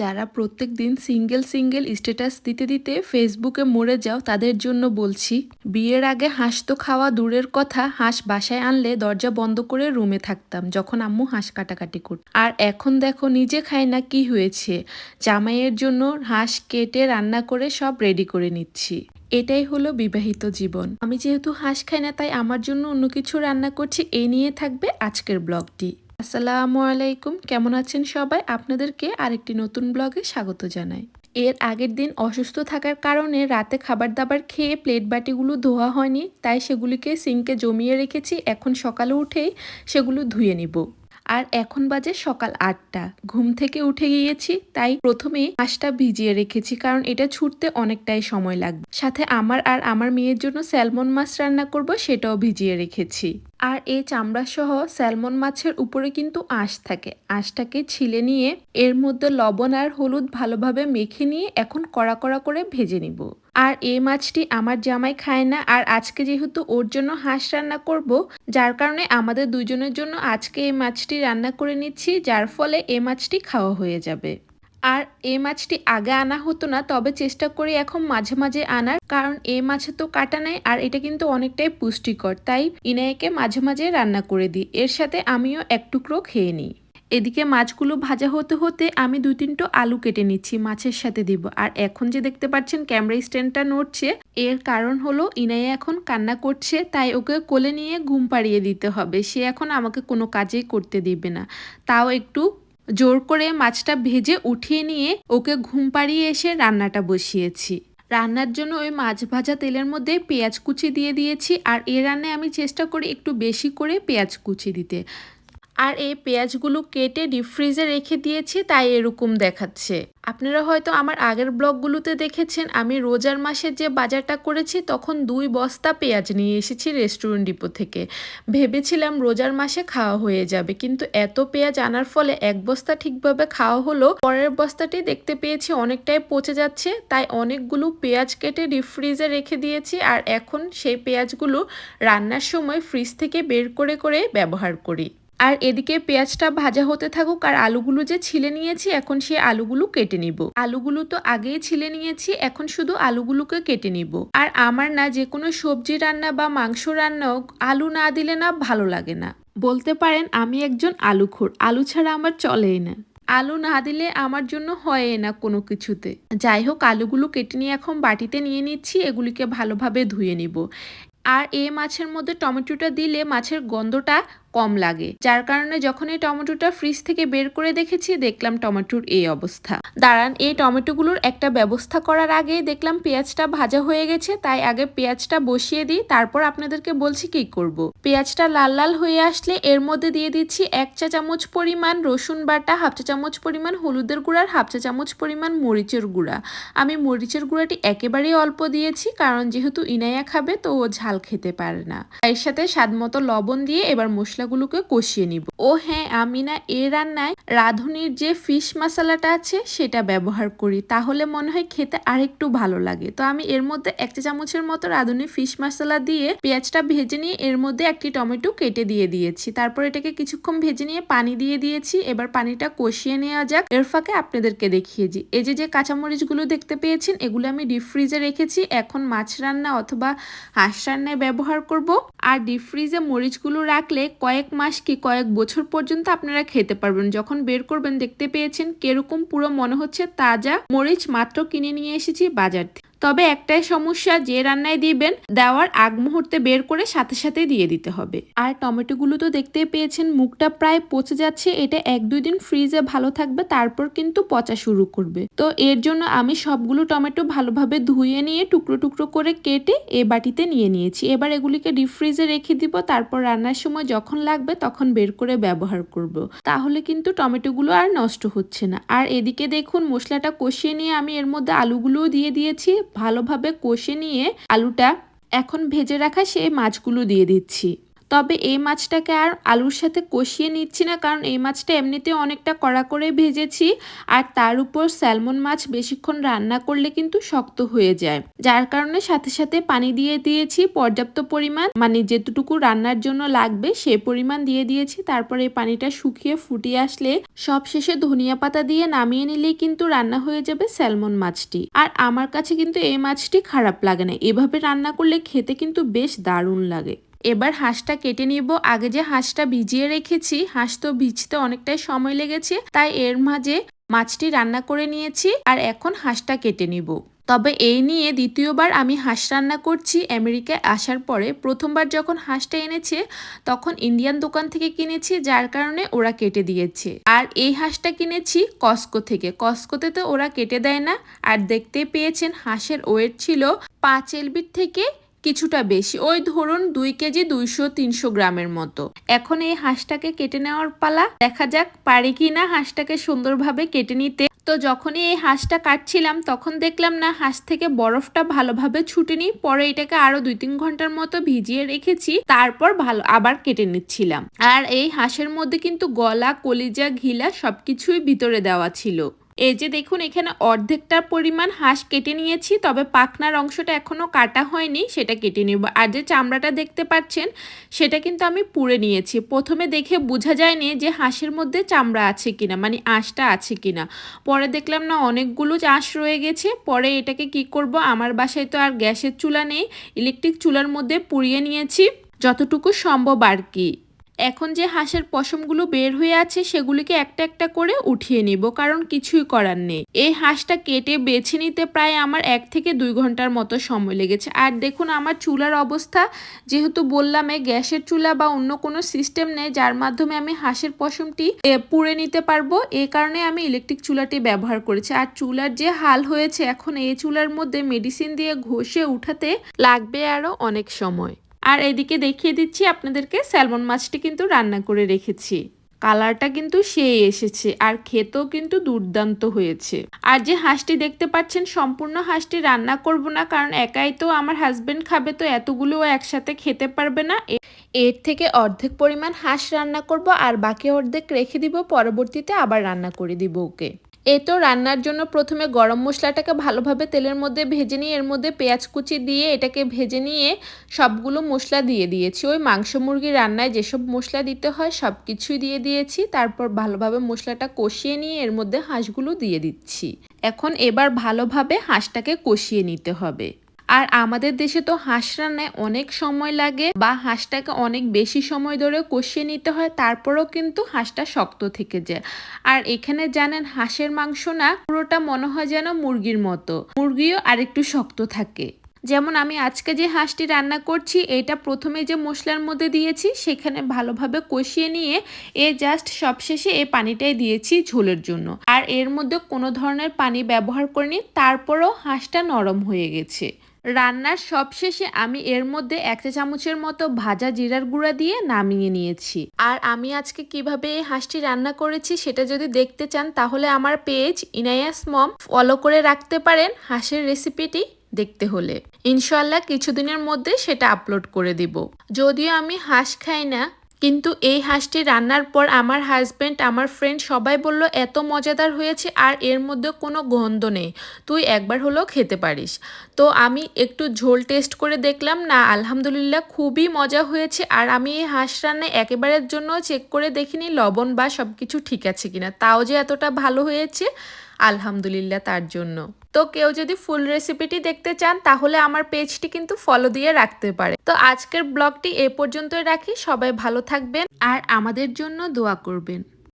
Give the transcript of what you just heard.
যারা প্রত্যেক দিন সিঙ্গেল সিঙ্গেল স্ট্যাটাস দিতে দিতে ফেসবুকে মরে যাও, তাদের জন্য বলছি, বিয়ের আগে হাঁস তো খাওয়া দূরের কথা, হাঁস বাসায় আনলে দরজা বন্ধ করে রুমে থাকতাম যখন আম্মু হাঁস কাটাকাটি করত। আর এখন দেখো নিজে খাই না কি হয়েছে, জামাইয়ের জন্য হাঁস কেটে রান্না করে সব রেডি করে নিচ্ছি। এটাই হলো বিবাহিত জীবন। আমি যেহেতু হাঁস খাই না, তাই আমার জন্য অন্য কিছু রান্না করছি এই নিয়ে থাকবে আজকের ব্লগটি। আসসালামু আলাইকুম, কেমন আছেন সবাই? আপনাদেরকে আরেকটি নতুন ব্লগে স্বাগত জানাই। এর আগের দিন অসুস্থ থাকার কারণে রাতে খাবার দাবার খেয়ে প্লেট বাটিগুলো ধোয়া হয়নি, তাই সেগুলিকে সিঙ্কে জমিয়ে রেখেছি। এখন সকালে উঠেই সেগুলো ধুয়ে নিব। আর এখন বাজে সকাল আটটা। ঘুম থেকে উঠে গিয়েছি, তাই প্রথমে হাঁসটা ভিজিয়ে রেখেছি, কারণ এটা ছুটতে অনেকটাই সময় লাগবে। সাথে আমার আর আমার মেয়ের জন্য স্যালমন মাছ রান্না করব, সেটাও ভিজিয়ে রেখেছি। আর এই চামড়া সহ স্যালমন মাছের উপরে কিন্তু আঁশ থাকে। আঁশটাকে ছিলে নিয়ে এর মধ্যে লবণ আর হলুদ ভালোভাবে মেখে নিয়ে এখন কড়া কড়া করে ভেজে নিব। আর এই মাছটি আমার জামাই খায় না আর আজকে যেহেতু ওর জন্য হাঁস রান্না করব, যার কারণে আমাদের দুজনের জন্য আজকে এই মাছটি রান্না করে নিচ্ছি, যার ফলে এই মাছটি খাওয়া হয়ে যাবে। আর এই মাছটি আগে আনা হতো না, তবে চেষ্টা করি এখন মাঝে মাঝে আনার। কারণ এই মাছে তো কাটা নাই আর এটা কিন্তু অনেকটাই পুষ্টিকর, তাই ইনায়কে মাঝে মাঝে রান্না করে দিই। এর সাথে আমিও এক টুকরো খেয়ে নিই। এদিকে মাছগুলো ভাজা হতে হতে আমি দুই তিনটো আলু কেটে নিচ্ছি, মাছের সাথে দিব। আর এখন যে দেখতে পাচ্ছেন ক্যামেরা স্ট্যান্ডটা নড়ছে, এর কারণ হলো ইনাইয়া এখন কান্না করছে, তাই ওকে কোলে নিয়ে ঘুম পাড়িয়ে দিতে হবে। সে এখন আমাকে কোনো কাজেই করতে দিবে না। তাও একটু জোর করে মাছটা ভেজে উঠিয়ে নিয়ে ওকে ঘুম পাড়িয়ে এসে রান্নাটা বসিয়েছি। রান্নার জন্য ওই মাছ ভাজা তেলের মধ্যে পেঁয়াজ কুচি দিয়ে দিয়েছি আর এ রান্নায় আমি চেষ্টা করি একটু বেশি করে পেঁয়াজ কুচি দিতে। আর এই পেঁয়াজগুলো কেটে ডিপ ফ্রিজে রেখে দিয়েছি, তাই এরকম দেখাচ্ছে। আপনারা হয়তো আমার আগের ব্লগগুলোতে দেখেছেন, আমি রোজার মাসে যে বাজারটা করেছি, তখন দুই বস্তা পেঁয়াজ নিয়ে এসেছি রেস্টুরেন্ট ডিপো থেকে। ভেবেছিলাম রোজার মাসে খাওয়া হয়ে যাবে, কিন্তু এত পেঁয়াজ আনার ফলে এক বস্তা ঠিকভাবে খাওয়া হলো। পরের বস্তাটি দেখতে পেয়েছি অনেকটাই পচে যাচ্ছে, তাই অনেকগুলো পেঁয়াজ কেটে ডিপ ফ্রিজে রেখে দিয়েছি, আর এখন সেই পেঁয়াজগুলো রান্নার সময় ফ্রিজ থেকে বের করে করে ব্যবহার করি। আর এদিকে পেঁয়াজটা ভাজা হতে থাকুক আর আলুগুলো যে ছিলে নিয়েছি, এখন সে আলুগুলো কেটে নিব। আলুগুলো তো আগেই ছিলে নিয়েছি, এখন শুধু আলুগুলোকে কেটে নিব। আর আমার না যে কোনো সবজি রান্না বা মাংস রান্নাও আলু না দিলে না ভালো লাগে না। বলতে পারেন আমি একজন আলুখোর, আলু ছাড়া আমার চলেই না। আলু না দিলে আমার জন্য হয় না কোনো কিছুতে। যাই হোক, আলুগুলো কেটে নিয়ে এখন বাটিতে নিয়ে নিচ্ছি, এগুলিকে ভালোভাবে ধুয়ে নিব। আর এই মাছের মধ্যে টমেটোটা দিলে মাছের গন্ধটা কম লাগে। যার কারণে যখন এই টমেটোটা ফ্রিজ থেকে বের করে দেখেছি, দেখলাম টমেটোর এই অবস্থা। দাঁড়ান, এই টমেটোগুলোর একটা ব্যবস্থা করার আগে দেখলাম পেঁয়াজটা ভাজা হয়ে গেছে, তাই আগে পেঁয়াজটা বসিয়ে দিই, তারপর আপনাদেরকে বলছি কি করব। পেঁয়াজটা লাল লাল হয়ে আসলে এর মধ্যে দিয়ে দিচ্ছি এক চা চামচ পরিমাণ রসুন বাটা, হাফ চা চামচ পরিমাণ হলুদের গুঁড়ার হাফ চা চামচ পরিমাণ মরিচের গুঁড়া। আমি মরিচের গুঁড়াটি একেবারেই অল্প দিয়েছি, কারণ যেহেতু ইনাইয়া খাবে, তো ও ঝাল খেতে পারে না। এর সাথে স্বাদ মতো লবণ দিয়ে এবার মশলা মশলাগুলোকে কষিয়ে নিব। ও হ্যাঁ আমি না এ রান্নায় রাঁধুনির যে ফিশ মশলাটা আছে সেটা ব্যবহার করি। তাহলে মনে হয় খেতে আরেকটু ভালো লাগে। তো আমি এর মধ্যে এক চা চামচের মতো রাঁধুনি ফিশ মশলা দিয়ে পেঁয়াজটা ভেজে নিয়ে এর মধ্যে একটি টমেটো কেটে দিয়ে দিয়েছি। তারপর এটাকে কিছুক্ষণ ভেজে নিয়ে পানি দিয়ে দিয়েছি। এবার পানিটা কষিয়ে নেওয়া যাক। এর ফাঁকে আপনাদেরকে দেখিয়েছি এই যে যে কাঁচামরিচগুলো দেখতে পেয়েছেন, এগুলো আমি ডিপ ফ্রিজে রেখেছি। এখন মাছ রান্না অথবা হাঁস রান্নায় ব্যবহার করব। আর ডিপ ফ্রিজে মরিচগুলো রাখলে কয়েক কয়েক মাস কি কয়েক বছর পর্যন্ত আপনারা খেতে পারবেন। যখন বের করবেন দেখতে পেয়েছেন কেরকম পুরো মনে হচ্ছে তাজা মরিচ মাত্র কিনে নিয়ে এসেছি বাজার থেকে। তবে একটাই সমস্যা, যে রান্নায় দিবেন, দেওয়ার আগ মুহূর্তে বের করে সাথে সাথে দিয়ে দিতে হবে। আর টমেটোগুলো তো দেখতে পেয়েছেন, মুখটা প্রায় পচে যাচ্ছে, এটা এক দুই দিন ফ্রিজে ভালো থাকবে, তারপর কিন্তু পচা শুরু করবে। তো এর জন্য আমি সবগুলো টমেটো ভালোভাবে ধুয়ে নিয়ে, টুকরো টুকরো করে কেটে এ বাটিতে নিয়ে নিয়েছি। এবার এগুলিকে ডিপ ফ্রিজে রেখে দিব, তারপর রান্নার সময় যখন লাগবে তখন বের করে ব্যবহার করব। তাহলে কিন্তু টমেটোগুলো আর নষ্ট হচ্ছে না। আর এদিকে দেখুন, মশলাটা কষিয়ে নিয়ে আমি এর মধ্যে আলুগুলোও দিয়ে দিয়েছি ভালোভাবে কষে নিয়ে আলুটা এখন ভেজে রাখা সেই মাছগুলো দিয়ে দিচ্ছি। তবে এই মাছটাকে আর আলুর সাথে কষিয়ে নিচ্ছি না, কারণ এই মাছটা এমনিতে অনেকটা কড়া করে ভেজেছি। আর তার উপর স্যালমন মাছ বেশিক্ষণ রান্না করলে কিন্তু শক্ত হয়ে যায়। যার কারণে সাথে সাথে পানি দিয়ে দিয়েছি পর্যাপ্ত পরিমাণ। মানে যেতটুকু রান্নার জন্য লাগবে সে পরিমাণ দিয়ে দিয়েছি। তারপর এই পানিটা শুকিয়ে ফুটিয়ে আসলে সব শেষে ধনিয়া পাতা দিয়ে নামিয়ে নিলেই কিন্তু রান্না হয়ে যাবে স্যালমন মাছটি। আর আমার কাছে কিন্তু এই মাছটি খারাপ লাগে না। এভাবে রান্না করলে খেতে কিন্তু বেশ দারুণ লাগে। এবার হাঁসটা কেটে নিব। আগে যে হাঁসটা ভিজিয়ে রেখেছি, হাঁস তো ভিজতে অনেকটাই সময় লেগেছে, তাই এর মাঝে মাছটি রান্না করে নিয়েছি আর এখন হাঁসটা কেটে নিব। তবে এই নিয়ে দ্বিতীয়বার আমি হাঁস রান্না করছি আমেরিকায় আসার পরে। প্রথমবার যখন হাঁসটা এনেছে, তখন ইন্ডিয়ান দোকান থেকে কিনেছি, যার কারণে ওরা কেটে দিয়েছে। আর এই হাঁসটা কিনেছি কস্কো থেকে। কস্কোতে তো ওরা কেটে দেয় না। আর দেখতে পেয়েছেন, হাঁসের ওয়েট ছিল পাঁচ এলবির থেকে কিছুটা বেশি। ওই ধরুন দুই কেজি দুইশো তিনশো গ্রামের মতো। এখন এই হাঁসটাকে কেটে নেওয়ার পালা। দেখা যাক পারি কি না হাঁসটাকে সুন্দরভাবে কেটে নিতে। তো যখনই এই হাঁসটা কাটছিলাম, তখন দেখলাম না হাঁস থেকে বরফটা ভালোভাবে ছুটেনি। পরে এটাকে আরও দুই তিন ঘণ্টার মতো ভিজিয়ে রেখেছি। তারপর ভালো আবার কেটে নিচ্ছিলাম। আর এই হাঁসের মধ্যে কিন্তু গলা, কলিজা, ঘিলা সবকিছুই ভিতরে দেওয়া ছিল। এই যে দেখুন, এখানে অর্ধেকটার পরিমাণ হাঁস কেটে নিয়েছি, তবে পাখনার অংশটা এখনও কাটা হয়নি, সেটা কেটে নেব। আর যে চামড়াটা দেখতে পাচ্ছেন, সেটা কিন্তু আমি পুড়ে নিয়েছি। প্রথমে দেখে বোঝা যায়নি যে হাঁসের মধ্যে চামড়া আছে কিনা মানে আঁশটা আছে কিনা। পরে দেখলাম না, অনেকগুলো আঁশ রয়ে গেছে। পরে এটাকে কি করব, আমার বাসায় তো আর গ্যাসের চুলা নেই, ইলেকট্রিক চুলার মধ্যে পুড়িয়ে নিয়েছি। যতটুকু সম্ভব আর কি। এখন যে হাঁসের পশমগুলো বের হয়ে আছে সেগুলিকে একটা একটা করে উঠিয়ে নিব, কারণ কিছুই করার নেই। এই হাঁসটা কেটে বেছে নিতে প্রায় আমার এক থেকে দুই ঘণ্টার মতো সময় লেগেছে। আর দেখুন, আমার চুলার অবস্থা, যেহেতু বললাম, এই গ্যাসের চুলা বা অন্য কোনো সিস্টেম নেই, যার মাধ্যমে আমি হাঁসের পশমটি পুড়ে নিতে পারব। এই কারণে আমি ইলেকট্রিক চুলাটি ব্যবহার করেছি। আর চুলার যে হাল হয়েছে, এখন এই চুলার মধ্যে মেডিসিন দিয়ে ঘষে উঠাতে লাগবে আরও অনেক সময়। আর এদিকে দেখিয়ে দিচ্ছি আপনাদেরকে স্যালমন মাছটি কিন্তু রান্না করে রেখেছি। কালারটা কিন্তু সেই এসেছে আর খেতেও কিন্তু দুর্দান্ত হয়েছে। আর যে হাঁসটি দেখতে পাচ্ছেন, সম্পূর্ণ হাঁসটি রান্না করব না কারণ একাই তো আমার হাজবেন্ড খাবে, তো এতগুলো একসাথে খেতে পারবে না। এর থেকে অর্ধেক পরিমাণ হাঁস রান্না করব আর বাকি অর্ধেক রেখে দিব, পরবর্তীতে আবার রান্না করে দিব ওকে। এ তো রান্নার জন্য প্রথমে গরম মশলাটাকে ভালোভাবে তেলের মধ্যে ভেজে নিয়ে, এর মধ্যে পেঁয়াজ কুচি দিয়ে এটাকে ভেজে নিয়ে সবগুলো মশলা দিয়ে দিয়েছি। ওই মাংস মুরগি রান্নায় যেসব মশলা দিতে হয় সব কিছুই দিয়ে দিয়েছি। তারপর ভালোভাবে মশলাটা কষিয়ে নিয়ে, এর মধ্যে হাঁসগুলো দিয়ে দিচ্ছি। এখন এবার ভালোভাবে হাঁসটাকে কষিয়ে নিতে হবে। আর আমাদের দেশে তো হাঁস রান্নায় অনেক সময় লাগে বা হাঁসটাকে অনেক বেশি সময় ধরে কষিয়ে নিতে হয়, তারপরেও কিন্তু হাঁসটা শক্ত থেকে যায়। আর এখানে জানেন হাঁসের মাংস না পুরোটা মনে হয় যেন মুরগির মতো, মুরগিও আরেকটু শক্ত থাকে। যেমন আমি আজকে যে হাঁসটি রান্না করছি, এটা প্রথমে যে মশলার মধ্যে দিয়েছি, সেখানে ভালোভাবে কষিয়ে নিয়ে এ জাস্ট সবশেষে এই পানিটাই দিয়েছি ঝোলের জন্য। আর এর মধ্যে কোনো ধরনের পানি ব্যবহার করিনি, তারপরও হাঁসটা নরম হয়ে গেছে। রান্নার সবশেষে আমি এর মধ্যে এক চা চামচের মতো ভাজা জিরার গুঁড়া দিয়ে নামিয়ে নিয়েছি। আর আমি আজকে কীভাবে এই হাঁসটি রান্না করেছি সেটা যদি দেখতে চান, তাহলে আমার পেজ ইনায়াস মম ফলো করে রাখতে পারেন হাঁসের রেসিপিটি দেখতে হলে। ইনশাল্লাহ কিছুদিনের মধ্যে সেটা আপলোড করে দিব। যদিও আমি হাঁস খাই না কিন্তু এই হাঁসটি রান্নার পর আমার হাজব্যান্ড আমার ফ্রেন্ড সবাই বলল, এত মজাদার হয়েছে আর এর মধ্যে কোনো গন্ধ নেই। তুই একবার হলেও খেতে পারিস। তো আমি একটু ঝোল টেস্ট করে দেখলাম, না, আলহামদুলিল্লাহ খুবই মজা হয়েছে। আর আমি এই হাঁস রান্নায় একেবারের জন্য চেক করে দেখিনি, লবণ বা সব কিছু ঠিক আছে কিনা। তাও যে এতটা ভালো হয়েছে আলহামদুলিল্লাহ তার জন্য। তো কেউ যদি ফুল রেসিপিটি দেখতে চান, তাহলে আমার পেজটি কিন্তু ফলো দিয়ে রাখতে পারে। তো আজকের ব্লগটি এ পর্যন্তই রাখি। সবাই ভালো থাকবেন আর আমাদের জন্য দোয়া করবেন।